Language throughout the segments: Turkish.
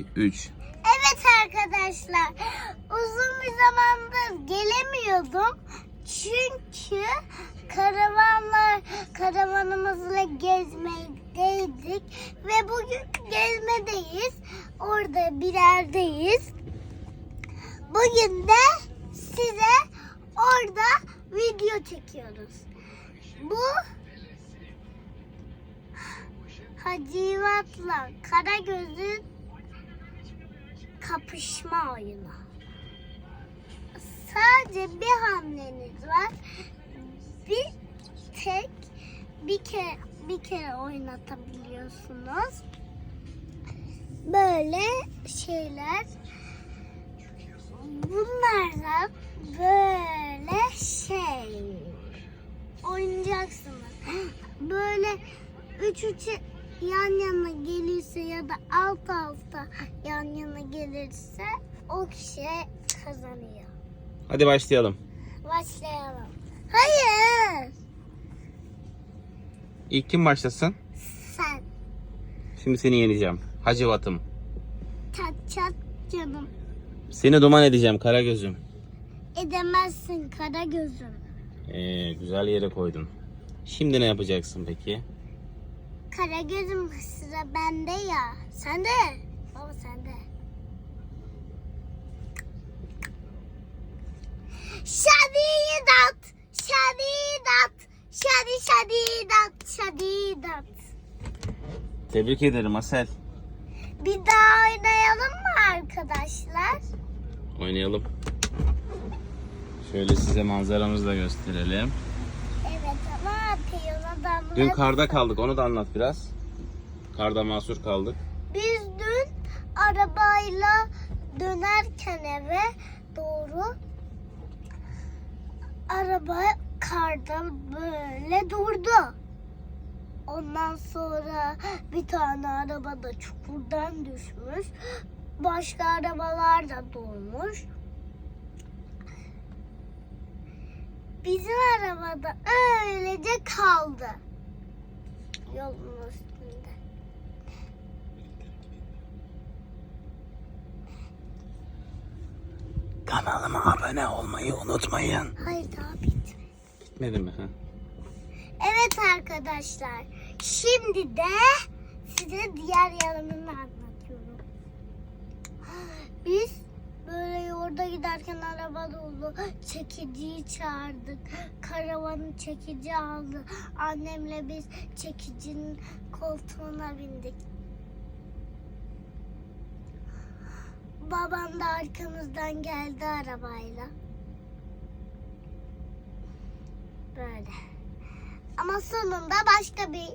3. Evet arkadaşlar. Uzun bir zamandır gelemiyordum. Çünkü karavanlar karavanımızla gezmekteydik ve bugün gezmedeyiz. Orada bir yerdeyiz. Bugün de size orada video çekiyoruz. Bu Hacivat'la Karagöz'ün kapışma oyunu. Sadece bir hamleniz var. Bir tek bir kere bir kere oynatabiliyorsunuz. Böyle şeyler bunlardan böyle şey oynayacaksınız. Böyle üç üç yan yana gelirse ya da alt alta yan yana gelirse o kişi kazanıyor. Hadi başlayalım. Başlayalım. Hayır. İlk kim başlasın? Sen Şimdi seni yeneceğim. Hacivat'ım. çat çat canım. Seni duman edeceğim Karagöz'üm. Edemezsin kara gözüm. Ee, güzel yere koydun. Şimdi ne yapacaksın peki? Kara gözüm sıra bende ya. Sende. Baba sende. Şadidat. Şadidat. Şadi şadidat. Şadidat. Tebrik ederim Asel. Bir daha oynayalım mı arkadaşlar? Oynayalım. Şöyle size manzaramızı da gösterelim. Evet ama piyano damla. Dün karda kaldık. Onu da anlat biraz. Karda mahsur kaldık. Biz dün arabayla dönerken eve doğru araba karda böyle durdu. Ondan sonra bir tane araba da çukurdan düşmüş. Başka arabalar da durmuş. Bizim arabada öylece kaldı. Yolun üstünde. Kanalıma abone olmayı unutmayın. Hayır daha bitmedi. Bitmedi mi? Ha? Evet arkadaşlar. Şimdi de size diğer yanımını anlatıyorum. Biz böyle giderken araba dolu çekiciyi çağırdık. Karavanı çekici aldı. Annemle biz çekicinin koltuğuna bindik. Babam da arkamızdan geldi arabayla. Böyle. Ama sonunda başka bir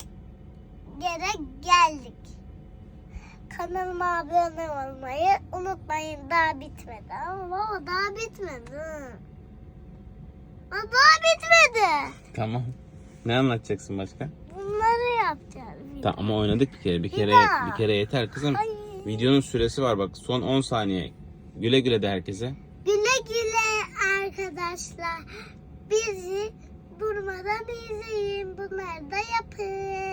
yere geldik. Kanalıma abone olmayı unutmayın. Daha bitmedi. Ama baba daha bitmedi. Aa, Daha bitmedi. Tamam. Ne anlatacaksın başka? Bunları yapacağız. Tamam ama oynadık bir kere. Bir kere daha. bir kere yeter kızım. Hayır. Videonun süresi var bak. Son 10 saniye. Güle güle de herkese. Güle güle arkadaşlar. Bizi durmadan izleyin. Bunları da yapın.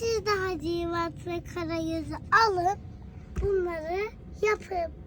Siz de Hacivat ve Karayüz'ü alın. Bunları yapın.